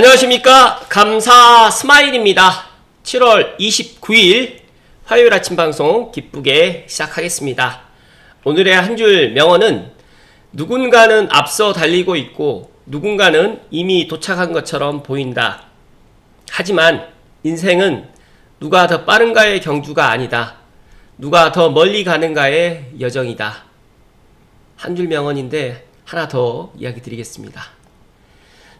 안녕하십니까? 감사 스마일입니다. 7월 29일 화요일 아침 방송 기쁘게 시작하겠습니다. 오늘의 한 줄 명언은 누군가는 앞서 달리고 있고 누군가는 이미 도착한 것처럼 보인다. 하지만 인생은 누가 더 빠른가의 경주가 아니다. 누가 더 멀리 가는가의 여정이다. 한 줄 명언인데 하나 더 이야기 드리겠습니다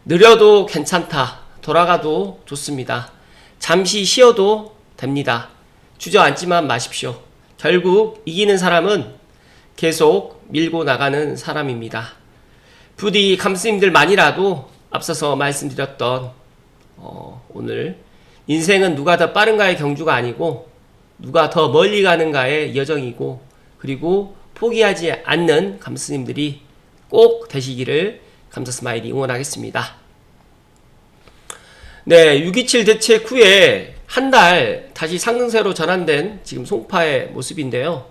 느려도 괜찮다. 돌아가도 좋습니다. 잠시 쉬어도 됩니다. 주저앉지만 마십시오. 결국 이기는 사람은 계속 밀고 나가는 사람입니다. 부디 감스님들만이라도 앞서서 말씀드렸던 어, 오늘 인생은 누가 더 빠른가의 경주가 아니고 누가 더 멀리 가는가의 여정이고 그리고 포기하지 않는 감스님들이 꼭 되시기를 감사 스마일이 응원하겠습니다. 네, 627 대책 후에 한 달 다시 상승세로 전환된 지금 송파의 모습인데요.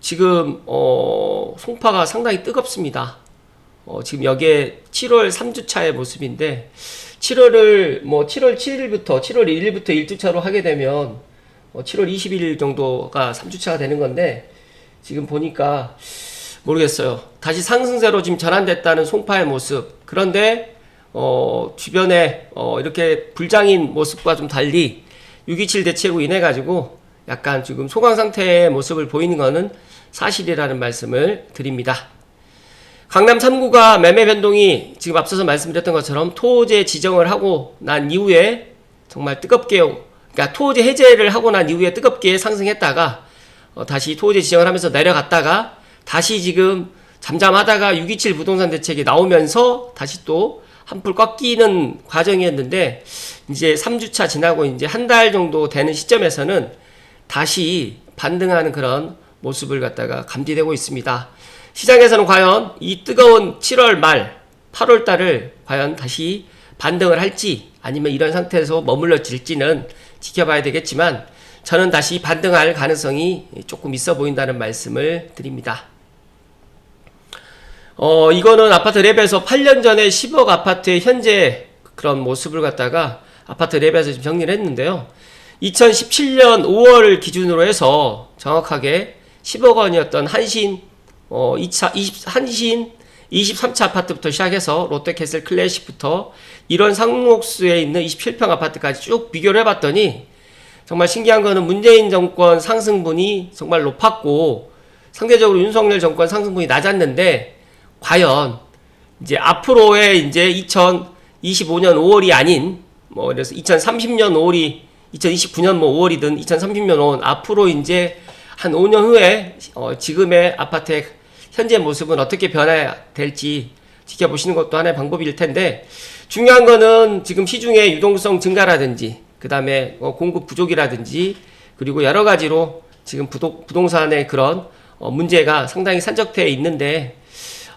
지금 어, 송파가 상당히 뜨겁습니다. 어, 지금 여기에 7월 3주차의 모습인데 7월을 뭐 7월 7일부터 7월 1일부터 1주차로 하게 되면 어, 7월 21일 정도가 3주차가 되는 건데 지금 보니까 모르겠어요. 다시 상승세로 지금 전환됐다는 송파의 모습. 그런데 어, 주변에 어, 이렇게 불장인 모습과 좀 달리 627 대체로 인해 가지고 약간 지금 소강 상태의 모습을 보이는 것은 사실이라는 말씀을 드립니다. 강남 3구가 매매 변동이 지금 앞서서 말씀드렸던 것처럼 토제 지정을 하고 난 이후에 정말 뜨겁게 그러니까 토제 해제를 하고 난 이후에 뜨겁게 상승했다가 어, 다시 토제 지정을 하면서 내려갔다가 다시 지금 잠잠하다가 627 부동산 대책이 나오면서 다시 또 한풀 꺾이는 과정이었는데 이제 3주차 지나고 이제 한 달 정도 되는 시점에서는 다시 반등하는 그런 모습을 갖다가 감지되고 있습니다. 시장에서는 과연 이 뜨거운 7월 말 8월 달을 과연 다시 반등을 할지 아니면 이런 상태에서 머물러질지는 지켜봐야 되겠지만 저는 다시 반등할 가능성이 조금 있어 보인다는 말씀을 드립니다. 어, 이거는 아파트 랩에서 8년 전에 10억 아파트의 현재 그런 모습을 갖다가 아파트 랩에서 지금 정리를 했는데요. 2017년 5월 기준으로 해서 정확하게 10억 원이었던 한신, 어, 2차, 20, 한신 23차 아파트부터 시작해서 롯데캐슬 클래식부터 이런 상록수에 있는 27평 아파트까지 쭉 비교를 해봤더니 정말 신기한 거는 문재인 정권 상승분이 정말 높았고 상대적으로 윤석열 정권 상승분이 낮았는데 과연 이제 앞으로의 이제 2025년 5월이 아닌 뭐 그래서 2030년 5월이 2029년 뭐 5월이든 2030년 5월 앞으로 이제 한 5년 후에 어 지금의 아파트의 현재 모습은 어떻게 변해야 될지 지켜보시는 것도 하나의 방법일 텐데 중요한 거는 지금 시중의 유동성 증가라든지 그 다음에 어 공급 부족이라든지 그리고 여러 가지로 지금 부동, 부동산의 그런 어 문제가 상당히 산적되어 있는데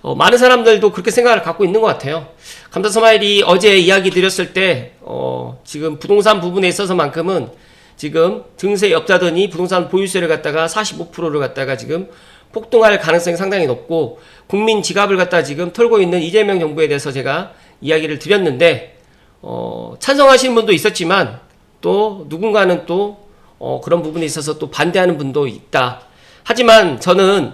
어, 많은 사람들도 그렇게 생각을 갖고 있는 것 같아요. 감사 스마일이 어제 이야기 드렸을 때, 어, 지금 부동산 부분에 있어서만큼은 지금 증세 엽자더니 부동산 보유세를 갖다가 45%를 갖다가 지금 폭등할 가능성이 상당히 높고 국민 지갑을 갖다 지금 털고 있는 이재명 정부에 대해서 제가 이야기를 드렸는데, 어, 찬성하시는 분도 있었지만 또 누군가는 또 어, 그런 부분에 있어서 또 반대하는 분도 있다. 하지만 저는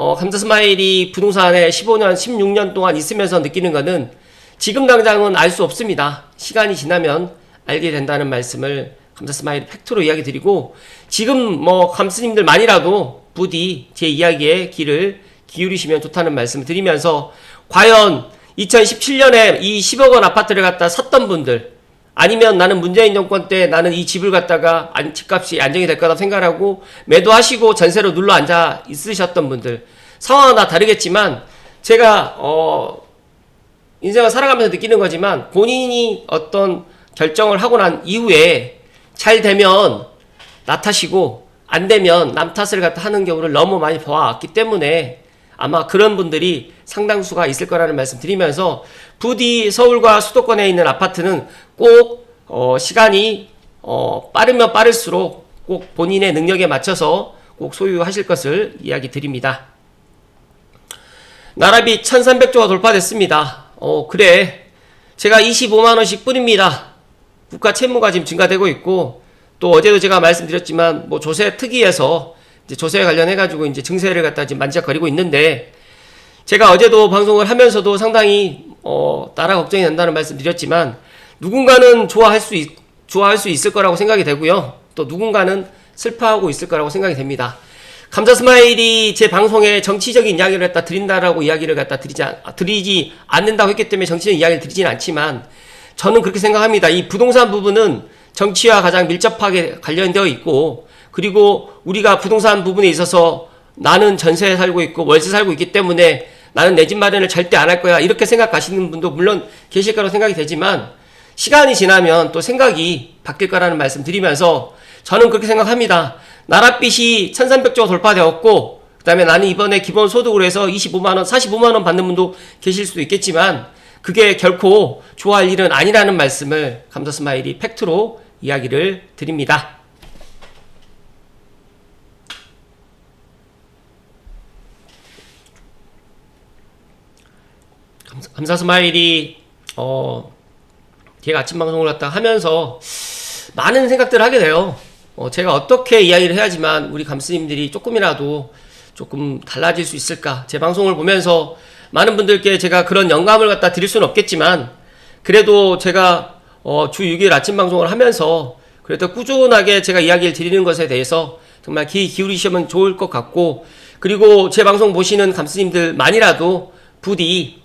어, 감자 스마일이 부동산에 15년, 16년 동안 있으면서 느끼는 것은 지금 당장은 알 수 없습니다. 시간이 지나면 알게 된다는 말씀을 감자 스마일 팩트로 이야기 드리고 지금 뭐 감스님들만이라도 부디 제 이야기에 귀를 기울이시면 좋다는 말씀을 드리면서 과연 2017년에 이 10억 원 아파트를 갖다 샀던 분들 아니면 나는 문재인 정권 때 나는 이 집을 갖다가 안, 집값이 안정이 될 거다 생각하고 매도하시고 전세로 눌러 앉아 있으셨던 분들. 상황은 다 다르겠지만 제가 어 인생을 살아가면서 느끼는 거지만 본인이 어떤 결정을 하고 난 이후에 잘 되면 나 탓이고 안 되면 남 탓을 갖다 하는 경우를 너무 많이 봐왔기 때문에 아마 그런 분들이 상당수가 있을 거라는 말씀 드리면서 부디 서울과 수도권에 있는 아파트는 꼭 어, 시간이 어, 빠르면 빠를수록 꼭 본인의 능력에 맞춰서 꼭 소유하실 것을 이야기 드립니다. 나라비 1300조가 돌파됐습니다. 어, 그래. 제가 25만 원씩 뿌립니다. 국가 채무가 지금 증가되고 있고 또 어제도 제가 말씀드렸지만 뭐 조세 특위에서 이제 조세에 관련해 가지고 이제 증세를 갖다 지금 만지작거리고 있는데 제가 어제도 방송을 하면서도 상당히 어 나라 걱정이 된다는 말씀드렸지만 누군가는 좋아할 수 있, 좋아할 수 있을 거라고 생각이 되고요. 또 누군가는 슬퍼하고 있을 거라고 생각이 됩니다. 감사 스마일이 제 방송에 정치적인 이야기를 갖다 드린다라고 이야기를 갖다 드리지, 않- 드리지 않는다고 했기 때문에 정치적인 이야기를 드리지는 않지만 저는 그렇게 생각합니다. 이 부동산 부분은 정치와 가장 밀접하게 관련되어 있고 그리고 우리가 부동산 부분에 있어서 나는 전세에 살고 있고 월세 살고 있기 때문에 나는 내 집 마련을 절대 안 할 거야 이렇게 생각하시는 분도 물론 계실 거라고 생각이 되지만 시간이 지나면 또 생각이 바뀔 거라는 말씀 드리면서 저는 그렇게 생각합니다. 나랏빚이 1300조가 돌파되었고 그다음에 나는 이번에 기본 소득으로 해서 25만 원, 45만 원 받는 분도 계실 수도 있겠지만 그게 결코 좋아할 일은 아니라는 말씀을 감사 스마일이 팩트로 이야기를 드립니다. 감사, 스마일이 어 제가 아침 방송을 갖다 하면서 많은 생각들을 하게 돼요. 어, 제가 어떻게 이야기를 해야지만 우리 감스님들이 조금이라도 조금 달라질 수 있을까? 제 방송을 보면서 많은 분들께 제가 그런 영감을 갖다 드릴 수는 없겠지만 그래도 제가 어, 주 6일 아침 방송을 하면서 그래도 꾸준하게 제가 이야기를 드리는 것에 대해서 정말 귀 기울이시면 좋을 것 같고 그리고 제 방송 보시는 감스님들만이라도 부디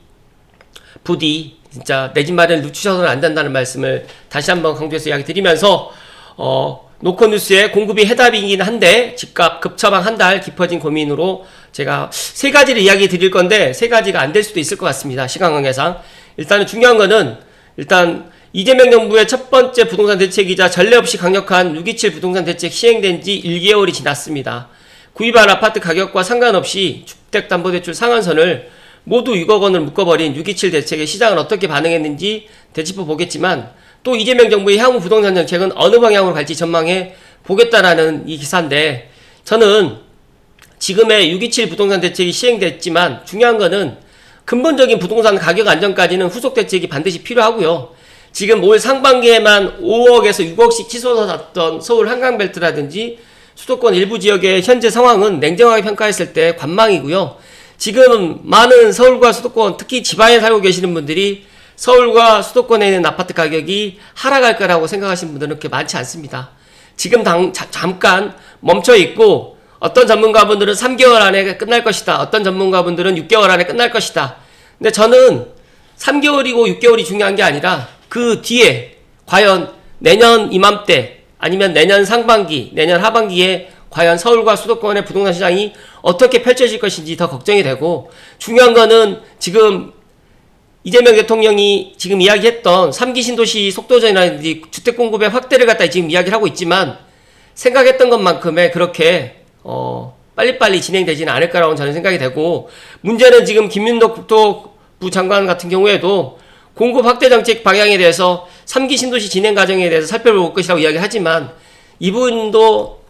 부디 진짜 내 집 마련 늦추셔서는 안 된다는 말씀을 다시 한번 강조해서 이야기 드리면서 어 노컷 뉴스의 공급이 해답이긴 한데 집값 급처방 한 달 깊어진 고민으로 제가 세 가지를 이야기 드릴 건데 세 가지가 안 될 수도 있을 것 같습니다 시간 관계상 일단은 중요한 거는 일단 이재명 정부의 첫 번째 부동산 대책이자 전례 없이 강력한 627 부동산 대책 시행된 지 1개월이 지났습니다. 구입한 아파트 가격과 상관없이 주택담보대출 상한선을 모두 6억 원을 묶어버린 627 대책에 시장은 어떻게 반응했는지 되짚어 보겠지만 또 이재명 정부의 향후 부동산 정책은 어느 방향으로 갈지 전망해 보겠다라는 이 기사인데 저는 지금의 627 부동산 대책이 시행됐지만 중요한 거는 근본적인 부동산 가격 안정까지는 후속 대책이 반드시 필요하고요. 지금 올 상반기에만 5억에서 6억씩 치솟아 났던 서울 한강벨트라든지 수도권 일부 지역의 현재 상황은 냉정하게 평가했을 때 관망이고요. 지금 많은 서울과 수도권, 특히 지방에 살고 계시는 분들이 서울과 수도권에 있는 아파트 가격이 하락할 거라고 생각하시는 분들은 그렇게 많지 않습니다. 지금 당, 자- 잠깐 멈춰 있고 어떤 전문가분들은 3개월 안에 끝날 것이다. 어떤 전문가분들은 6개월 안에 끝날 것이다. 근데 저는 3개월이고 6개월이 중요한 게 아니라 그 뒤에 과연 내년 이맘때 아니면 내년 상반기, 내년 하반기에 과연 서울과 수도권의 부동산 시장이 어떻게 펼쳐질 것인지 더 걱정이 되고 중요한 거는 지금 이재명 대통령이 지금 이야기했던 3기 신도시 속도전이라든지 주택 공급의 확대를 갖다 지금 이야기를 하고 있지만 생각했던 것만큼의 그렇게 어 빨리빨리 진행되지는 않을 거라고 저는 생각이 되고 문제는 지금 김윤덕 국토부 장관 같은 경우에도 공급 확대 정책 방향에 대해서 3기 신도시 진행 과정에 대해서 살펴볼 것이라고 이야기하지만 이분도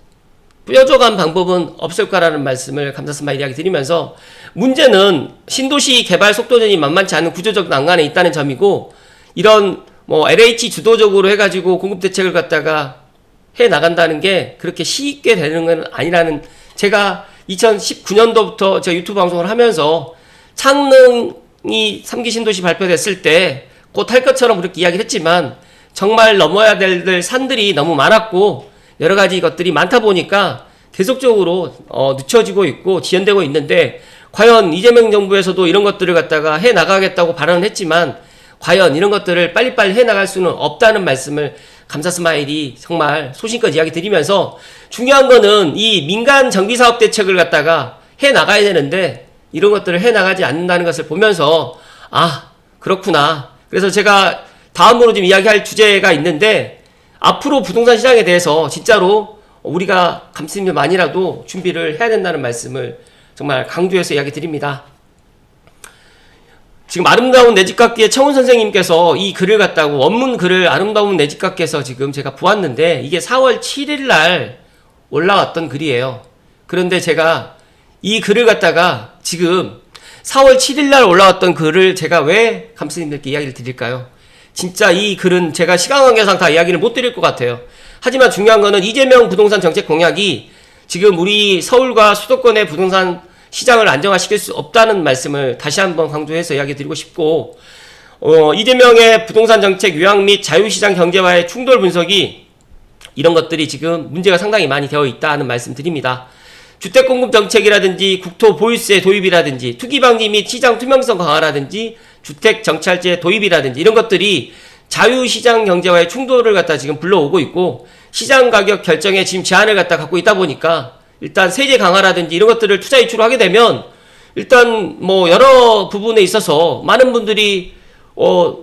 뾰족한 방법은 없을 거라는 말씀을 감사스마 이야기 드리면서 문제는 신도시 개발 속도전이 만만치 않은 구조적 난간에 있다는 점이고 이런 뭐 LH 주도적으로 해가지고 공급 대책을 갖다가 해 나간다는 게 그렇게 쉽게 되는 건 아니라는 제가 2019년도부터 제가 유튜브 방송을 하면서 창릉이 3기 신도시 발표됐을 때 곧 할 것처럼 그렇게 이야기를 했지만 정말 넘어야 될 산들이 너무 많았고 여러 가지 것들이 많다 보니까 계속적으로 어, 늦춰지고 있고 지연되고 있는데 과연 이재명 정부에서도 이런 것들을 갖다가 해 나가겠다고 발언을 했지만 과연 이런 것들을 빨리빨리 해 나갈 수는 없다는 말씀을 감사 스마일이 정말 소신껏 이야기 드리면서 중요한 거는 이 민간 정비 사업 대책을 갖다가 해 나가야 되는데 이런 것들을 해 나가지 않는다는 것을 보면서 아 그렇구나. 그래서 제가 다음으로 좀 이야기할 주제가 있는데 앞으로 부동산 시장에 대해서 진짜로 우리가 감스님들만이라도 준비를 해야 된다는 말씀을 정말 강조해서 이야기 드립니다. 지금 아름다운 내 집 갖기에 청훈 선생님께서 이 글을 갖다고 원문 글을 아름다운 내 집 갖기에서 지금 제가 보았는데 이게 4월 7일 날 올라왔던 글이에요. 그런데 제가 이 글을 갖다가 지금 4월 7일 날 올라왔던 글을 제가 왜 감스님들께 이야기를 드릴까요? 진짜 이 글은 제가 시간 관계상 다 이야기를 못 드릴 것 같아요. 하지만 중요한 거는 이재명 부동산 정책 공약이 지금 우리 서울과 수도권의 부동산 시장을 안정화시킬 수 없다는 말씀을 다시 한번 강조해서 이야기 드리고 싶고, 어, 이재명의 부동산 정책 요약 및 자유시장 경제와의 충돌 분석이 이런 것들이 지금 문제가 상당히 많이 되어 있다는 말씀 드립니다. 주택 공급 정책이라든지 국토 보유세 도입이라든지 투기 방지 및 시장 투명성 강화라든지 주택 정찰제 도입이라든지 이런 것들이 자유시장 경제와의 충돌을 갖다 지금 불러오고 있고 시장 가격 결정에 지금 제한을 갖다 갖고 있다 보니까 일단 세제 강화라든지 이런 것들을 투자 유치로 하게 되면 일단 뭐 여러 부분에 있어서 많은 분들이 어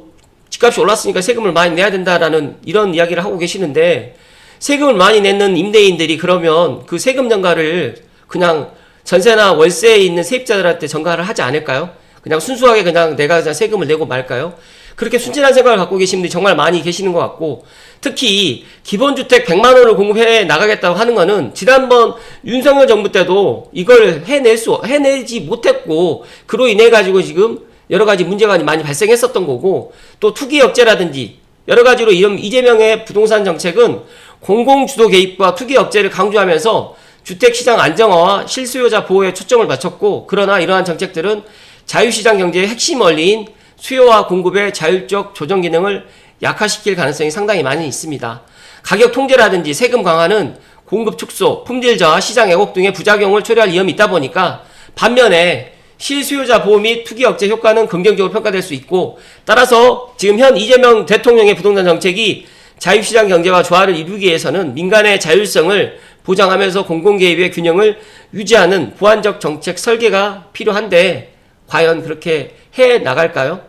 집값이 올랐으니까 세금을 많이 내야 된다라는 이런 이야기를 하고 계시는데 세금을 많이 내는 임대인들이 그러면 그 세금 전가를 그냥 전세나 월세에 있는 세입자들한테 전가를 하지 않을까요? 그냥 순수하게 그냥 내가 그냥 세금을 내고 말까요? 그렇게 순진한 생각을 갖고 계신 분들이 정말 많이 계시는 것 같고 특히 기본주택 100만 원을 공급해 나가겠다고 하는 거는 지난번 윤석열 정부 때도 이걸 해낼 수 해내지 못했고 그로 인해 가지고 지금 여러 가지 문제가 많이 발생했었던 거고 또 투기 억제라든지 여러 가지로 이런 이재명의 부동산 정책은 공공 주도 개입과 투기 억제를 강조하면서 주택 시장 안정화와 실수요자 보호에 초점을 맞췄고 그러나 이러한 정책들은 자유시장 경제의 핵심 원리인 수요와 공급의 자율적 조정 기능을 약화시킬 가능성이 상당히 많이 있습니다. 가격 통제라든지 세금 강화는 공급 축소, 품질 저하, 시장 왜곡 등의 부작용을 초래할 위험이 있다 보니까 반면에 실수요자 보호 및 투기 억제 효과는 긍정적으로 평가될 수 있고 따라서 지금 현 이재명 대통령의 부동산 정책이 자유시장 경제와 조화를 이루기 위해서는 민간의 자율성을 보장하면서 공공개입의 균형을 유지하는 보완적 정책 설계가 필요한데 과연 그렇게 해 나갈까요?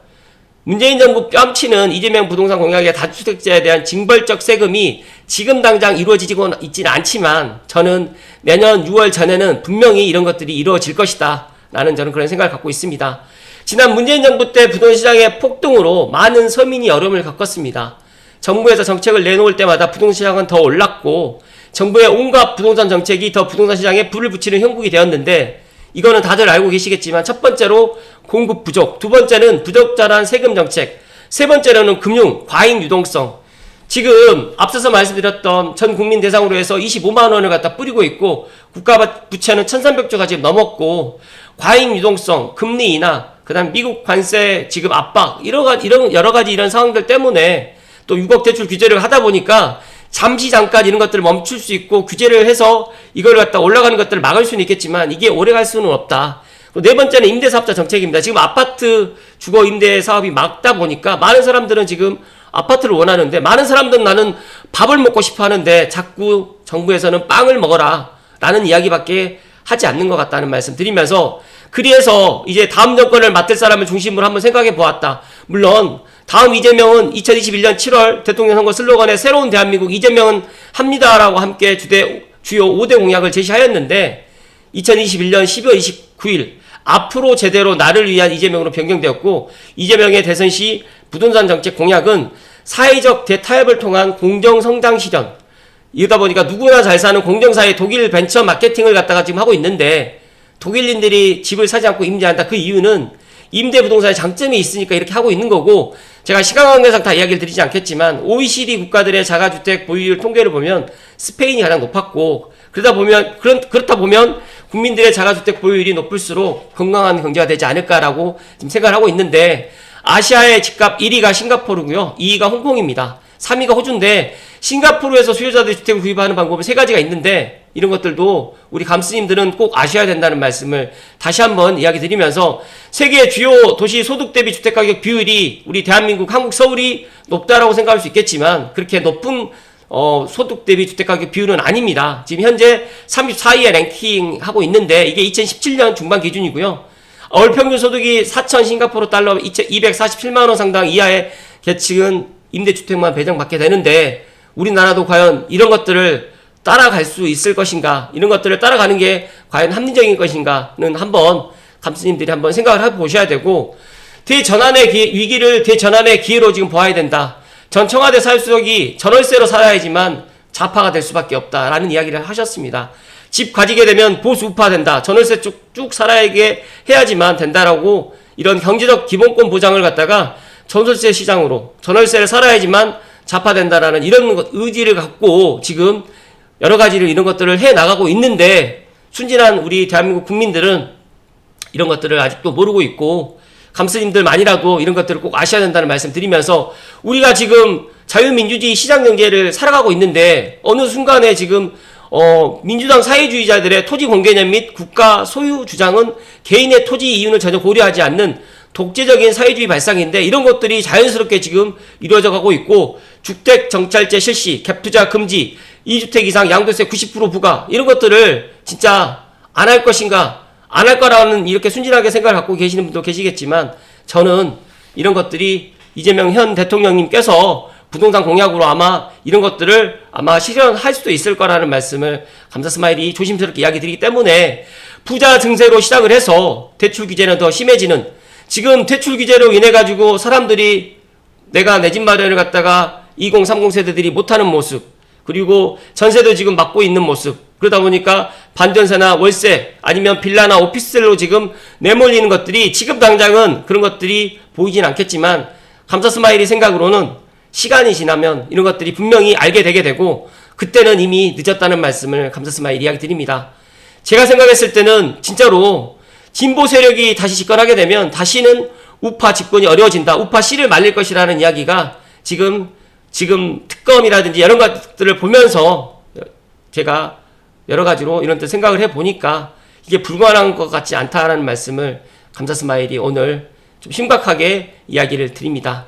문재인 정부 뺨치는 이재명 부동산 공약의 다주택자에 대한 징벌적 세금이 지금 당장 이루어지고 있지는 않지만 저는 내년 6월 전에는 분명히 이런 것들이 이루어질 것이다. 라는 저는 그런 생각을 갖고 있습니다. 지난 문재인 정부 때 부동산 시장의 폭등으로 많은 서민이 어려움을 겪었습니다. 정부에서 정책을 내놓을 때마다 부동산 시장은 더 올랐고 정부의 온갖 부동산 정책이 더 부동산 시장에 불을 붙이는 형국이 되었는데 이거는 다들 알고 계시겠지만 첫 번째로 공급 부족, 두 번째는 부적절한 세금 정책, 세 번째로는 금융 과잉 유동성. 지금 앞서서 말씀드렸던 전 국민 대상으로 해서 25만 원을 갖다 뿌리고 있고 국가 부채는 1,300조가 지금 넘었고 과잉 유동성, 금리 인하, 그다음 미국 관세 지금 압박 이런 여러 가지 이런 상황들 때문에 또 6억 대출 규제를 하다 보니까 잠시 잠깐 이런 것들을 멈출 수 있고 규제를 해서 이걸 갖다 올라가는 것들을 막을 수는 있겠지만 이게 오래 갈 수는 없다. 네 번째는 임대사업자 정책입니다. 지금 아파트 주거 임대 사업이 막다 보니까 많은 사람들은 지금 아파트를 원하는데 많은 사람들은 나는 밥을 먹고 싶어 하는데 자꾸 정부에서는 빵을 먹어라 라는 이야기밖에 하지 않는 것 같다는 말씀 드리면서 그래서 이제 다음 정권을 맡을 사람을 중심으로 한번 생각해 보았다. 물론 다음 이재명은 2021년 7월 대통령 선거 슬로건에 새로운 대한민국 이재명은 합니다라고 함께 주대, 주요 5대 공약을 제시하였는데 2021년 12월 29일 앞으로 제대로 나를 위한 이재명으로 변경되었고 이재명의 대선 시 부동산 정책 공약은 사회적 대타협을 통한 공정 성장 실현 이러다 보니까 누구나 잘 사는 공정사회 독일 벤처 마케팅을 갖다가 지금 하고 있는데 독일인들이 집을 사지 않고 임대한다 그 이유는 임대 부동산의 장점이 있으니까 이렇게 하고 있는 거고 제가 시간 관계상 다 이야기를 드리지 않겠지만 OECD 국가들의 자가주택 보유율 통계를 보면 스페인이 가장 높았고 그러다 보면 그런 그렇다 보면 국민들의 자가주택 보유율이 높을수록 건강한 경제가 되지 않을까라고 지금 생각을 하고 있는데 아시아의 집값 1위가 싱가포르고요. 2위가 홍콩입니다. 3위가 호주인데 싱가포르에서 수요자들이 주택을 구입하는 방법은 세 가지가 있는데 이런 것들도 우리 감스님들은 꼭 아셔야 된다는 말씀을 다시 한번 이야기 드리면서 세계 주요 도시 소득 대비 주택 가격 비율이 우리 대한민국 한국 서울이 높다라고 생각할 수 있겠지만 그렇게 높은 어, 소득 대비 주택 가격 비율은 아닙니다. 지금 현재 34위에 랭킹 하고 있는데 이게 2017년 중반 기준이고요. 월 평균 소득이 4천 싱가포르 달러 247만 원 상당 이하의 계층은 임대주택만 배정받게 되는데 우리나라도 과연 이런 것들을 따라갈 수 있을 것인가 이런 것들을 따라가는 게 과연 합리적인 것인가는 한번 감스님들이 한번 생각을 해보셔야 되고 대전환의 기, 위기를 대전환의 기회로 지금 보아야 된다. 전 청와대 사회수석이 전월세로 살아야지만 좌파가 될 수밖에 없다라는 이야기를 하셨습니다. 집 가지게 되면 보수 우파 된다. 전월세 쭉, 쭉 살아야게 해야지만 된다라고 이런 경제적 기본권 보장을 갖다가 전월세 시장으로 전월세를 살아야지만 자파된다라는 이런 것- 의지를 갖고 지금 여러 가지를 이런 것들을 해 나가고 있는데 순진한 우리 대한민국 국민들은 이런 것들을 아직도 모르고 있고 감스님들만이라도 이런 것들을 꼭 아셔야 된다는 말씀 드리면서 우리가 지금 자유민주주의 시장 경제를 살아가고 있는데 어느 순간에 지금 어, 민주당 사회주의자들의 토지 공개념 및 국가 소유 주장은 개인의 토지 이윤을 전혀 고려하지 않는 독재적인 사회주의 발상인데 이런 것들이 자연스럽게 지금 이루어져 가고 있고 주택 정찰제 실시, 갭투자 금지, 2주택 이상 양도세 90% 부과 이런 것들을 진짜 안 할 것인가 안 할 거라는 이렇게 순진하게 생각을 갖고 계시는 분도 계시겠지만 저는 이런 것들이 이재명 현 대통령님께서 부동산 공약으로 아마 이런 것들을 아마 실현할 수도 있을 거라는 말씀을 감사 스마일이 조심스럽게 이야기 드리기 때문에 부자 증세로 시작을 해서 대출 규제는 더 심해지는 지금 대출 규제로 인해 가지고 사람들이 내가 내 집 마련을 갖다가 2030 세대들이 못하는 모습 그리고 전세도 지금 막고 있는 모습 그러다 보니까 반전세나 월세 아니면 빌라나 오피스텔로 지금 내몰리는 것들이 지금 당장은 그런 것들이 보이진 않겠지만 감사 스마일이 생각으로는 시간이 지나면 이런 것들이 분명히 알게 되게 되고 그때는 이미 늦었다는 말씀을 감사 스마일이 이야기 드립니다. 제가 생각했을 때는 진짜로 진보 세력이 다시 집권하게 되면 다시는 우파 집권이 어려워진다. 우파 씨를 말릴 것이라는 이야기가 지금 지금 특검이라든지 이런 것들을 보면서 제가 여러 가지로 이런 데 생각을 해 보니까 이게 불가능한 것 같지 않다라는 말씀을 감사 스마일이 오늘 좀 심각하게 이야기를 드립니다.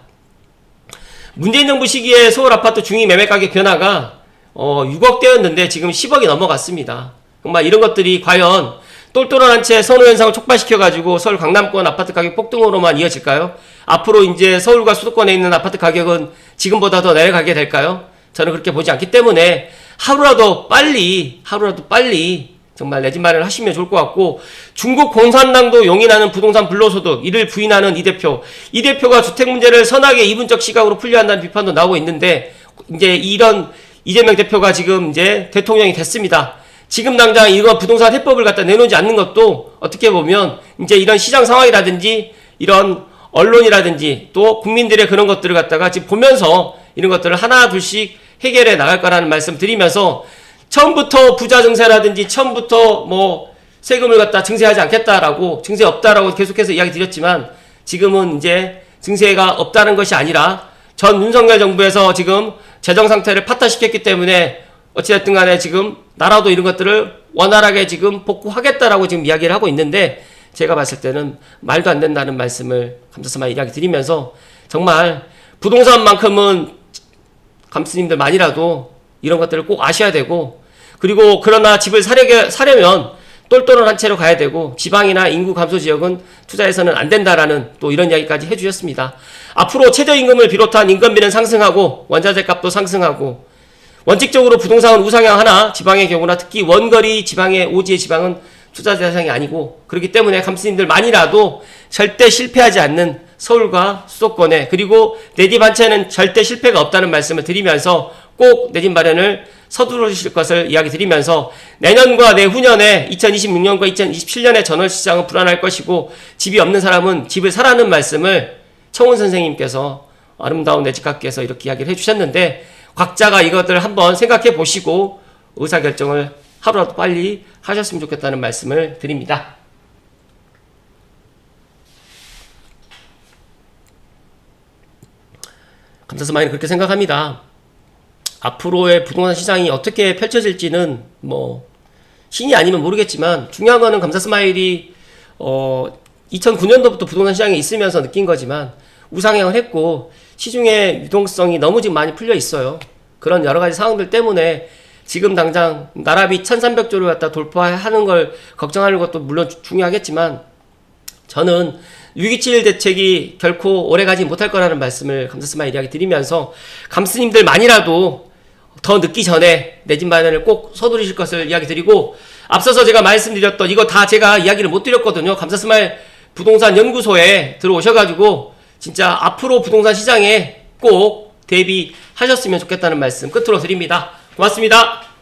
문재인 정부 시기에 서울 아파트 중위 매매 가격 변화가 어, 6억대였는데 지금 10억이 넘어갔습니다. 정말 이런 것들이 과연 똘똘한 채 선호 현상을 촉발시켜 가지고 서울 강남권 아파트 가격 폭등으로만 이어질까요? 앞으로 이제 서울과 수도권에 있는 아파트 가격은 지금보다 더 내려가게 될까요? 저는 그렇게 보지 않기 때문에 하루라도 빨리, 하루라도 빨리 정말 내 집 마련을 하시면 좋을 것 같고 중국 공산당도 용인하는 부동산 불로소득 이를 부인하는 이 대표 이 대표가 주택 문제를 선하게 이분적 시각으로 풀려 한다는 비판도 나오고 있는데 이제 이런 이재명 대표가 지금 이제 대통령이 됐습니다. 지금 당장 이거 부동산 해법을 갖다 내놓지 않는 것도 어떻게 보면 이제 이런 시장 상황이라든지 이런 언론이라든지 또 국민들의 그런 것들을 갖다가 지금 보면서 이런 것들을 하나 둘씩 해결해 나갈 거라는 말씀 드리면서 처음부터 부자 증세라든지 처음부터 뭐 세금을 갖다 증세하지 않겠다라고 증세 없다라고 계속해서 이야기 드렸지만 지금은 이제 증세가 없다는 것이 아니라 전 윤석열 정부에서 지금 재정 상태를 파탄시켰기 때문에 어찌됐든 간에 지금 나라도 이런 것들을 원활하게 지금 복구하겠다라고 지금 이야기를 하고 있는데 제가 봤을 때는 말도 안 된다는 말씀을 감사스마 이야기 드리면서 정말 부동산만큼은 감스님들만이라도 이런 것들을 꼭 아셔야 되고 그리고 그러나 집을 사려게, 사려면 똘똘한 한 채로 가야 되고 지방이나 인구 감소 지역은 투자해서는 안 된다라는 또 이런 이야기까지 해주셨습니다. 앞으로 최저임금을 비롯한 인건비는 상승하고 원자재 값도 상승하고 원칙적으로 부동산은 우상향 하나 지방의 경우나 특히 원거리 지방의 오지의 지방은 투자 대상이 아니고 그렇기 때문에 감스님들만이라도 절대 실패하지 않는 서울과 수도권에 그리고 내집 한 채는 절대 실패가 없다는 말씀을 드리면서 꼭 내 집 마련을 서두르실 것을 이야기 드리면서 내년과 내후년에 2026년과 2027년에 전월 시장은 불안할 것이고 집이 없는 사람은 집을 사라는 말씀을 청원 선생님께서 아름다운 내 집값께서 이렇게 이야기를 해주셨는데 각자가 이것들을 한번 생각해 보시고 의사결정을 하루라도 빨리 하셨으면 좋겠다는 말씀을 드립니다. 감사스마이는 그렇게 생각합니다. 앞으로의 부동산 시장이 어떻게 펼쳐질지는 뭐 신이 아니면 모르겠지만 중요한 거는 감사스마일이 어 2009년도부터 부동산 시장에 있으면서 느낀 거지만 우상향을 했고 시중에 유동성이 너무 지금 많이 풀려 있어요. 그런 여러 가지 상황들 때문에 지금 당장 나라비 1300조를 갖다 돌파하는 걸 걱정하는 것도 물론 주- 중요하겠지만 저는 6.27 대책이 결코 오래가지 못할 거라는 말씀을 감사스마 이야기 드리면서 감스님들만이라도 더 늦기 전에 내 집 마련을 꼭 서두르실 것을 이야기 드리고 앞서서 제가 말씀드렸던 이거 다 제가 이야기를 못 드렸거든요. 감사스마일 부동산 연구소에 들어오셔가지고 진짜 앞으로 부동산 시장에 꼭 대비하셨으면 좋겠다는 말씀 끝으로 드립니다. 고맙습니다.